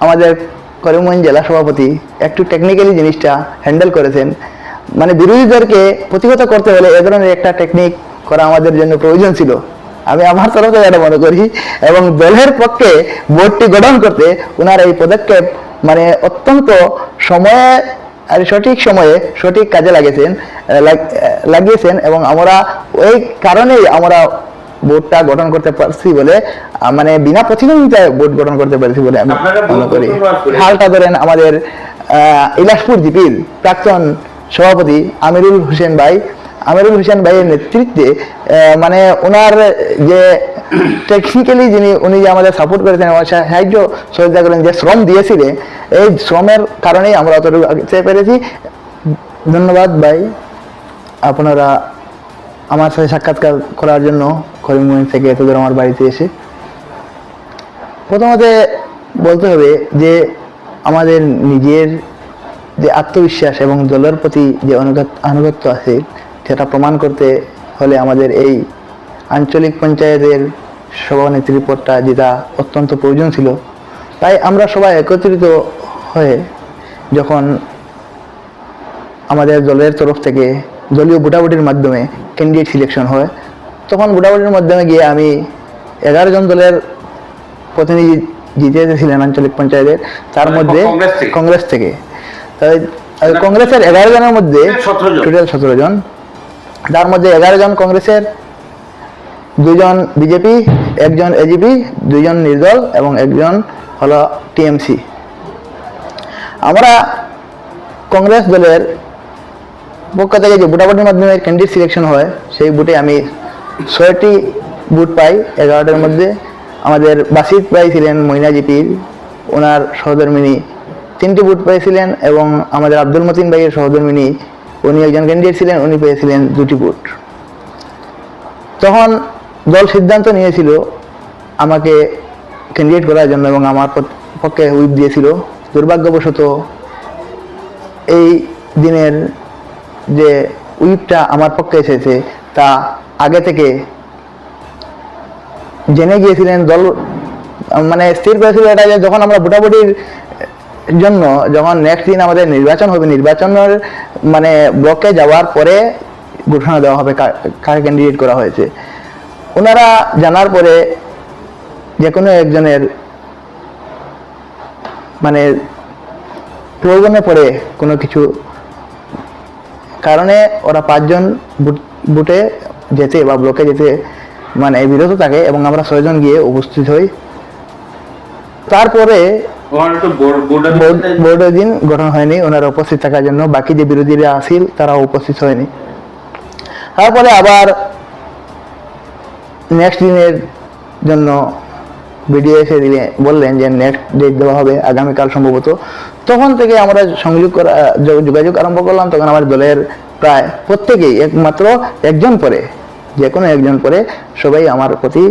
আমাদের করিমগঞ্জ জেলা সভাপতি একটু টেকনিক্যালি জিনিসটা হ্যান্ডেল করেছেন। মানে বিরোধীদেরকে প্রতিহত করতে হলে এ ধরনের একটা টেকনিক করা আমাদের জন্য প্রয়োজন ছিল। আমি আমার তরফে এটা মনে করি এবং দলের পক্ষে বোর্ডটি গঠন করতে ওনার এই পদক্ষেপ মানে অত্যন্ত সময়ে আর সঠিক সময়ে সঠিক কাজে লাগিয়েছেন, লাগ- লাগিয়েছেন এবং আমরা ওই কারণেই আমরা বোর্ডটা গঠন করতে পারছি বলে মানে বিনা প্রতিদ্বন্দ্বিতায় বোর্ড গঠন করতে পারছি বলে আমি মনে করি। হালটা ধরেন আমাদের আহ, ইলাসপুর জিপির প্রাক্তন সভাপতি আমিরুল হোসেন ভাই। আমিরুল হোসেন ভাইয়ের নেতৃত্বে মানে ওনার যে টেকনিক্যালি যিনি উনি যে আমাদের সাপোর্ট করেছেন এবং সাহায্য সহযোগিতা করেন যে শ্রম দিয়েছিলেন এই শ্রমের কারণেই আমরা অতটুকু পেরেছি। ধন্যবাদ ভাই। আপনারা আমার সাথে সাক্ষাৎকার করার জন্য করিমগঞ্জ থেকে এত দূর আমার বাড়িতে এসে। প্রথমত বলতে হবে যে, আমাদের নিজের যে আত্মবিশ্বাস এবং দলের প্রতি যে আনুগত্য আছে, সেটা প্রমাণ করতে হলে আমাদের এই আঞ্চলিক পঞ্চায়েতের সভানেত্রী পদটা যেটা অত্যন্ত প্রয়োজন ছিল, তাই আমরা সবাই একত্রিত হয়ে যখন আমাদের দলের তরফ থেকে দলীয় ভোটাভুটির মাধ্যমে ক্যান্ডিডেট সিলেকশন হয়। তখন ভোটাভুটির মাধ্যমে গিয়ে আমি এগারো জন দলের প্রতিনিধি জিতে এসেছিলেন আঞ্চলিক পঞ্চায়েতের তার মানে মধ্যে কংগ্রেস থেকে? তাই কংগ্রেসের এগারো জনের মধ্যে টোটাল সতেরো জন? তার মধ্যে এগারো জন কংগ্রেসের দুজন বিজেপি একজন এজিপি দুজন নির্দল এবং একজন হলো টিএমসি আমরা কংগ্রেস দলের পক্ষ থেকে যে ভোটাভুটির মাধ্যমে ক্যান্ডিডেট সিলেকশন হয়, সেই বুটে আমি ছয়টি বুট পাই, এগারোটার মধ্যে আমাদের বাসিত ভাই ছিলেন মইনা জিপির, ওনার সহধর্মিনী তিনটি বুট পেয়েছিলেন এবং আমাদের আব্দুল মতিন ভাইয়ের সহধর্মিনী, উনি একজন ক্যান্ডিডেট ছিলেন, উনি পেয়েছিলেন দুটি বুট। তখন দল সিদ্ধান্ত নিয়েছিল আমাকে ক্যান্ডিডেট করার জন্য এবং আমার পক্ষে হুইপ দিয়েছিল। দুর্ভাগ্যবশত এই দিনের যে উইপটা আমার পক্ষে এসেছে, তা আগে থেকে জেনে গিয়েছিলেন দল মানে স্থির করেছিল এটা যে যখন আমরা ভোটাভুটির জন্য, যখন নেক্সট দিন আমাদের নির্বাচন হবে, নির্বাচনের মানে ব্লকে যাওয়ার পরে ঘোষণা দেওয়া হবে কার- ক্যান্ডিডেট করা হয়েছে। ওনারা জানার পরে যে কোনো একজনের মানে প্রয়োজনে পড়ে কোনো কিছু কারণে ওরা পাঁচজন বুট- যেতে বা ব্লকে যেতে মানে বিরত থাকে এবং আমরা ছয়জন গিয়ে উপস্থিত হই। তারপরে বোর্ডের দিন গঠন হয়নি ওনারা উপস্থিত থাকার জন্য। বাকি যে বিরোধীরা আসিল তারা উপস্থিত হয়নি। তারপরে আবার নেক্সট দিনের জন্য ভিডিও এসে দিলে বললেন যে নেক্সট ডেট দেওয়া হবে। আগামীকাল সম্ভবত তখন থেকে আমরা সংযোগ করা যোগাযোগ আরম্ভ করলাম, তখন আমার দলের প্রায় প্রত্যেকেই একমাত্র একজন পরে, যে কোনো একজন পরে সবাই আমার প্রতি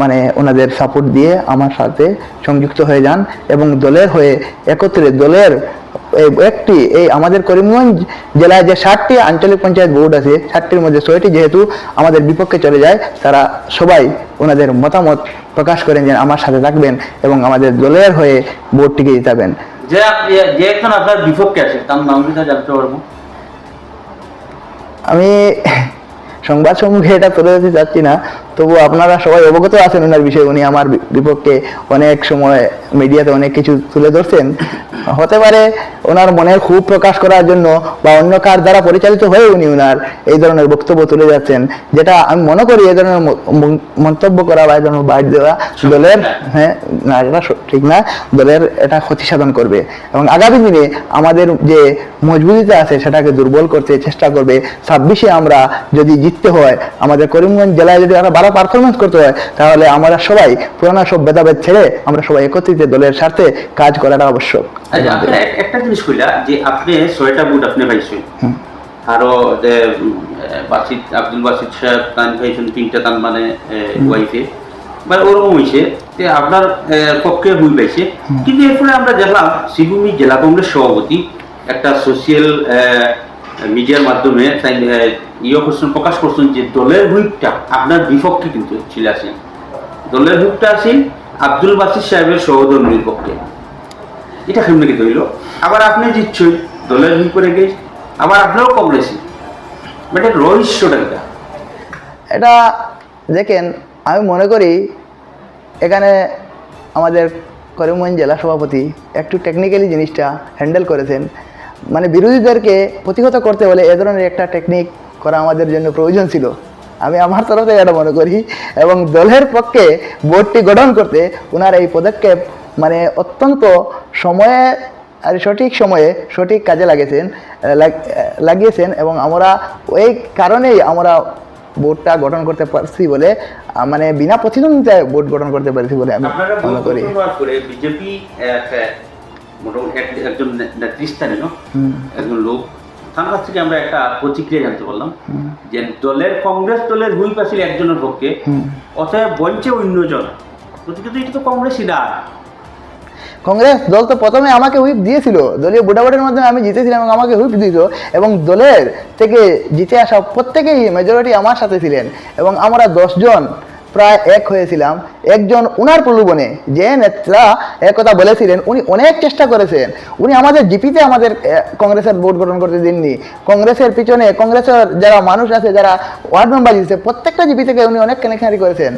মানে ওনাদের সাপোর্ট দিয়ে আমার সাথে সংযুক্ত হয়ে যান এবং দলের হয়ে একত্রে দলের একটি, এই আমাদের করিমগঞ্জ জেলায় যে ষাটটি আঞ্চলিক পঞ্চায়েত বোর্ড আছে, ষাটটির মধ্যে ছয়টি যেহেতু আমাদের বিপক্ষে চলে যায়, তারা সবাই ওনাদের মতামত প্রকাশ করেন যে আমার সাথে থাকবেন এবং আমাদের দলের হয়ে বোর্ডটিকে জিতাবেন। যে যে একজন আপনার বিপক্ষে আছে, তার জানতে পারব। আমি সংবাদ সম্মুখে এটা তুলে দিতে চাচ্ছি না, তবু আপনারা সবাই অবগত আছেন ওনার বিষয়ে, উনি আমার বিপক্ষে অনেক সময় মিডিয়াতে অনেক কিছু তুলে ধরছেন। হতে পারে ওনার মনের খুব প্রকাশ করার জন্য বা অন্য কার দ্বারা পরিচালিত হয়ে উনি ওনার এই ধরনের বক্তব্য তুলে যাচ্ছেন, যেটা আমি মনে করি এই ধরনের মন্তব্য করা বা এই ধরনের বাইট দেওয়া দলের হ্যাঁ না, এটা ঠিক না, দলের এটা ক্ষতি সাধন করবে। এবং আগামী দিনে আমাদের যে মজবুতিটা আছে সেটাকে দুর্বল করতে চেষ্টা করবে। ছাব্বিশে আমরা যদি জিততে হয়, আমাদের করিমগঞ্জ জেলায় যদি আমরা ভালো পারফরমেন্স করতে হয়, তাহলে আমরা সবাই পুরানো সব ভেদাভেদ ছেড়ে আমরা সবাই একত্রিত দলের স্বার্থে কাজ করাটা আবশ্যক। আচ্ছা একটা জিনিস কইলা যে আপনি ছয়টা বুট আপনি পাইছেন। হুম। আরও যে বাসিত আব্দুল বাসিত সাহেব তান পাইছেন তিনটা তান মানে ওয়াইফে মানে ওরকম হয়েছে যে আপনার পক্ষে হুই পাইছে। কিন্তু এরপরে আমরা দেখলাম শিবভূমি জেলা কংগ্রেস সভাপতি একটা সোশিয়াল মিডিয়ার মাধ্যমে তাই ইয়ে করছেন প্রকাশ করছেন যে দলের হুইপটা আপনার বিপক্ষে কিন্তু ছিল আসেন দলের হুইপটা আসেন আব্দুল বাসির সাহেবের সহধর্মীর পক্ষে। এটা কেমনে কি আবার আপনি জিতছই দলের হই করে গেছ, আবার আপনারও বাট এর রহস্যটা এটা এটা দেখেন, আমি মনে করি এখানে আমাদের করিমগঞ্জ জেলা সভাপতি একটু টেকনিক্যালি জিনিসটা হ্যান্ডেল করেছেন। মানে বিরোধীদেরকে প্রতিহত করতে হলে এ ধরনের একটা টেকনিক করা আমাদের জন্য প্রয়োজন ছিল। আমি আমার তরফ থেকে এটা মনে করি এবং দলের পক্ষে বোর্ডটি গঠন করতে ওনার এই পদক্ষেপ মানে অত্যন্ত সময়ে আর সঠিক সময়ে সঠিক কাজে লাগিয়েছেন লাগিয়েছেন এবং আমরা ওই কারণেই আমরা বোর্ডটা গঠন করতে পারছি বলে মানে বিনা প্রতিদ্বন্দ্বিতায় বোর্ড গঠন করতে পারছি বলে আমি মনে করি। বিজেপি মোটামুটি একজন নেতৃস্থানীয় একজন লোক তার কাছ থেকে আমরা একটা প্রতিক্রিয়া জানতে পারলাম যে দলের কংগ্রেস দলের হুইপ আছিল একজনের পক্ষে অতএব বঞ্চে অন্যজন। তো এটা তো কংগ্রেসই না কংগ্রেস দল তো প্রথমে আমাকে হুইপ দিয়েছিল। দলীয় ভোটাভোটের মাধ্যমে আমি জিতেছিলাম এবং আমাকে হুইপ দিত এবং দলের থেকে জিতে আসা প্রত্যেকেই মেজরিটি আমার সাথে ছিলেন এবং আমরা দশজন প্রায় এক হয়েছিলাম। একজন উনার প্রলোভনে যে নেতা একথা বলেছিলেন উনি অনেক চেষ্টা করেছেন। উনি আমাদের জিপিতে আমাদের কংগ্রেসের ভোট গঠন করতে দিননি। কংগ্রেসের পিছনে কংগ্রেসের যারা মানুষ আছে যারা ওয়ার্ড মেম্বার দিচ্ছে প্রত্যেকটা জিপি থেকে উনি অনেক কেনাকানি করেছেন।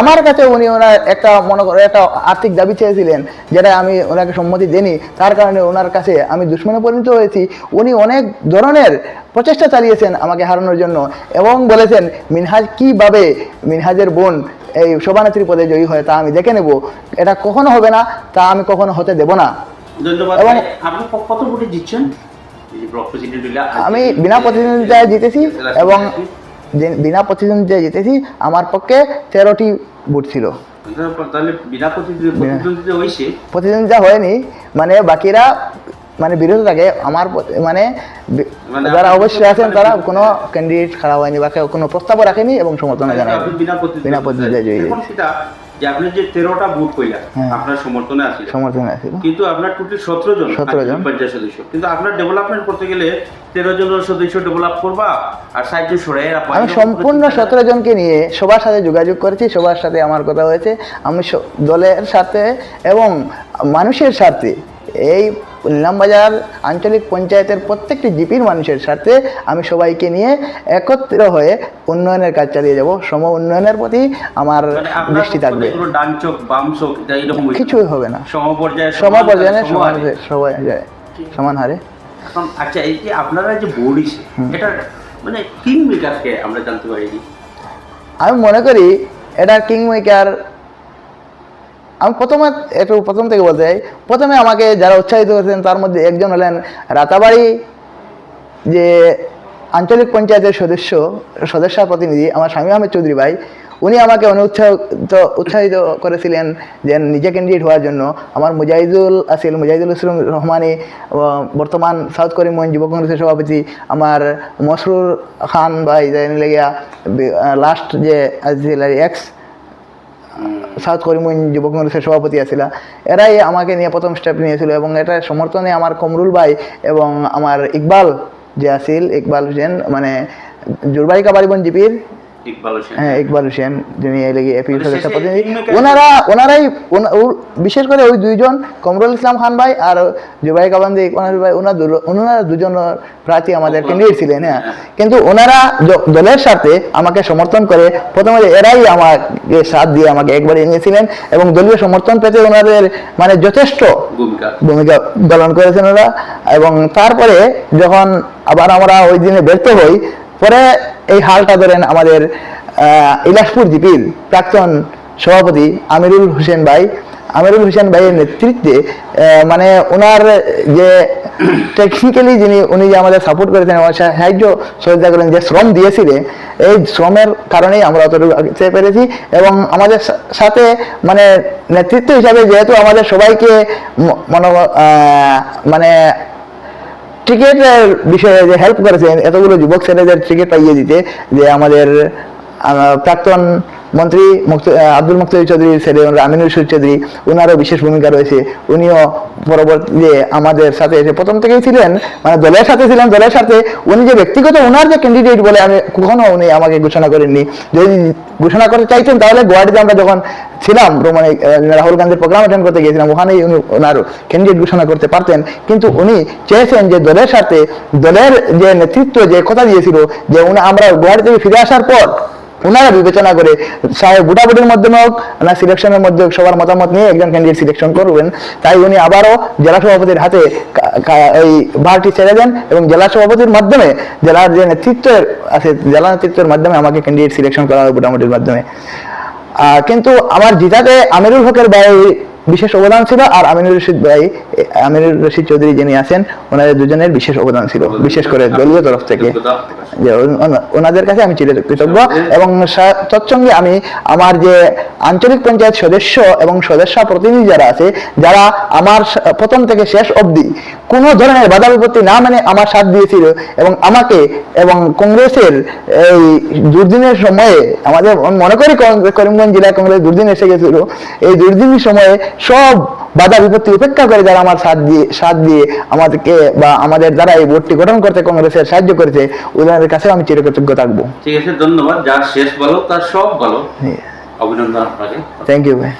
আমার কাছে উনি ওনার একটা মনে করো একটা আর্থিক দাবি চেয়েছিলেন যেটা আমি ওনাকে সম্মতি দেনি তার কারণে ওনার কাছে আমি দুশ্মনে পরিণত হয়েছি। উনি অনেক ধরনের প্রচেষ্টা চালিয়েছেন আমাকে হারানোর জন্য এবং বলেছেন মিনহাজ কীভাবে মিনহাজের বোন এই শোভানেত্রী পদে জয়ী হয় তা আমি দেখে নেব। এটা কখনো হবে না তা আমি কখনো হতে দেব না। ধন্যবাদ এবং- আপনি কত ভোটে জিতছেন? এই যে ব্লক প্রেসিডেন্ট হইলা, আমি বিনা প্রতিদ্বন্দ্বিতায় জিতেছি এবং বিনা প্রতিদ্বন্দ্বিতায় জিতেছি আমার পক্ষে তেরোটি ভোট ছিল। তাহলে প্রতিদ্বন্দ্বিতা হয়নি মানে বাকিরা মানে বিরত থাকে আমার মানে যারা অবশ্যই আছেন মানে তারা কোনো ক্যান্ডিডেট খারাপ হয়নি বা কোনো প্রস্তাবও রাখেনি এবং সমর্থন জানায়নি। বিনা প্রতিদ্বন্দ্বিতা জয়ী যে আপনি যে তেরোটা ভোট কইলা হ্যাঁ। আপনার সমর্থনে আছে সমর্থন আছে কিন্তু আপনার টোটাল সতেরো জন 17 জন। পঞ্চায়েত সদস্য। কিন্তু আপনার ডেভেলপমেন্ট করতে গেলে তেরো জন সদস্য ডেভেলপ করবা আর ষাট জন আমি সম্পূর্ণ সতেরো জনকে নিয়ে সবার সাথে যোগাযোগ করেছি সবার সাথে আমার কথা হয়েছে। আমি দলের সাথে এবং মানুষের সাথে এই নিলামবাজার আঞ্চলিক পঞ্চায়েতের প্রত্যেকটি জিপির মানুষের সাথে আমি সবাইকে নিয়ে একত্র হয়ে উন্নয়নের কাজ চালিয়ে যাব। সম উন্নয়নের প্রতি আমার মানে দৃষ্টি থাকবে। কিছুই হবে না। সমপর্যায়ে সম পর্যায়ে সমান সমান হারে। সবাই যায় সমান হারে। এখন আচ্ছা এই যে আপনারা যে এটা মানে কিং মেকারকে আমরা জানতে পারিনি আমি মনে করি এটা কিং মেকার আমি প্রথমে একটু প্রথম থেকে বলতে চাই, প্রথমে আমাকে যারা উৎসাহিত করেছেন, তার মধ্যে একজন হলেন রাতাবাড়ি যে আঞ্চলিক পঞ্চায়েতের সদস্য সদস্য প্রতিনিধি আমার স্বামী আহমেদ চৌধুরী ভাই, উনি আমাকে অনেক উৎসাহিত করেছিলেন যে নিজে ক্যান্ডিডেট হওয়ার জন্য। আমার মুজাহিদুল আসিল, মুজাহিদুল ইসলাম রহমানি বর্তমান সাউথ করিমগঞ্জ যুব কংগ্রেসের সভাপতি, আমার মসরুর খান ভাই লেগিয়া লাস্ট যে এক্স সাউথ করিমগঞ্জ যুব কংগ্রেসের সভাপতি আছিল। এরাই আমাকে নিয়ে প্রথম স্টেপ নিয়েছিল এবং এটা সমর্থনে আমার কমরুল ভাই এবং আমার ইকবাল যে আসিল ইকবাল হোসেন মানে জুরবাই কাবারিগঞ্জ জিপির হ্যাঁ ইকবাল হোসেন যিনি এই লেগে এপি মানে সদস্য প্রতিনিধি ওনারা ওনারাই বিশেষ করে ওই দুইজন কমরুল ইসলাম খান ভাই আর জুবাই কাবান্দি ভাই ওনার ওনারা দুজন প্রার্থী আমাদের ক্যান্ডিডেট ছিলেন হ্যাঁ। কিন্তু ওনারা দলের সাথে আমাকে সমর্থন করে প্রথমে এরাই আমাকে সাথ দিয়ে আমাকে একবারে এনেছিলেন এবং দলীয় সমর্থন পেতে ওনাদের মানে যথেষ্ট ভূমিকা। ভূমিকা পালন করেছেন ওরা। এবং তারপরে যখন আবার আমরা ওই দিনে ব্যর্থ হই পরে এই হালটা ধরেন আমাদের ইলাসপুর জিপির প্রাক্তন সভাপতি আমিরুল হোসেন ভাই। আমিরুল হোসেন ভাইয়ের নেতৃত্বে মানে ওনার যে টেকনিক্যালি যিনি, উনি যে আমাদের সাপোর্ট করেছেন, আমার সাহায্য সহযোগিতা করেন, যে শ্রম দিয়েছিলেন, এই শ্রমের কারণেই আমরা অতটুকু আগতে পেরেছি এবং আমাদের সাথে মানে নেতৃত্ব হিসাবে যেহেতু আমাদের সবাইকে মনে মানে বিষয়ে যে হেল্প করেছেন এতগুলো যুবক ছেলেদের ক্রিকেট পাইয়ে দিতে যে আমাদের প্রাক্তন মন্ত্রী মুক্ত- আব্দুল মুক্তার চৌধুরী, ছেলে আমিনুল রশিদ চৌধুরী ওনারও বিশেষ ভূমিকা রয়েছে। উনিও পরবর্তীতে আমাদের সাথে এসে প্রথম থেকেই ছিলেন মানে দলের সাথে ছিলেন, দলের সাথে। উনি যে ব্যক্তিগত ওনার যে ক্যান্ডিডেট বলে আমি কখনো উনি আমাকে ঘোষণা করেননি। যদি ঘোষণা করতে চাইতেন, তাহলে গুয়াহাটিতে আমরা যখন ছিলাম মানে রাহুল গান্ধীর প্রোগ্রাম অ্যাটেন্ড করতে গিয়েছিলাম, ওখানেই উনি ওনার ক্যান্ডিডেট ঘোষণা করতে পারতেন। কিন্তু উনি চেয়েছেন যে দলের সাথে, দলের যে নেতৃত্ব যে কথা দিয়েছিল, যে উনি আমরা গুয়াহাটি থেকে ফিরে আসার পর ওনারা বিবেচনা করে সাহেব ভোটাভুটির মাধ্যমে হোক না সিলেকশনের মধ্যে হোক, সবার মতামত নিয়ে একজন ক্যান্ডিডেট সিলেকশন করবেন। তাই উনি আবারও জেলা সভাপতির হাতে এই ভারটি ছেড়ে দেন এবং জেলা সভাপতির মাধ্যমে জেলার যে নেতৃত্বের আছে জেলা নেতৃত্বের মাধ্যমে আমাকে ক্যান্ডিডেট সিলেকশন করা হবে ভোটামুটির মাধ্যমে। কিন্তু আমার জিতাতে আমিরুল হকের ভাই বিশেষ অবদান ছিল আর আমিনুর রশিদ ভাই, আমিনুর রশিদ চৌধুরী যিনি আছেন, ওনাদের দুজনের বিশেষ অবদান ছিল। বিশেষ করে দলীয় তরফ থেকে। যে ওন- ওন- ওনাদের কাছে আমি চির কৃতজ্ঞ এবং তৎসঙ্গে আমি আমার যে আঞ্চলিক পঞ্চায়েত সদস্য এবং সদস্য প্রতিনিধি যারা আছে, যারা আমার প্রথম থেকে শেষ অবধি কোনো ধরনের বাধা বিপত্তি না মানে আমার সাথ দিয়েছিল এবং আমাকে এবং কংগ্রেসের এই দুর্দিনের সময়ে আমাদের মনে করি করিমগঞ্জ জেলায় কংগ্রেস দুর্দিন এসে গেছিল। এই দুর্দিনের সময়ে সব বাধা বিপত্তি উপেক্ষা করে যারা আমার সাথ দিয়ে সাথ দিয়ে আমাদেরকে বা আমাদের দ্বারা এই ভোটটি গঠন করতে কংগ্রেসের সাহায্য করেছে ওদের কাছে আমি চিরকৃতজ্ঞ থাকব। ঠিক আছে ধন্যবাদ। যার শেষ বলো তার সব বলো। অভিনন্দন আপনাকে। থ্যাংক ইউ ভাই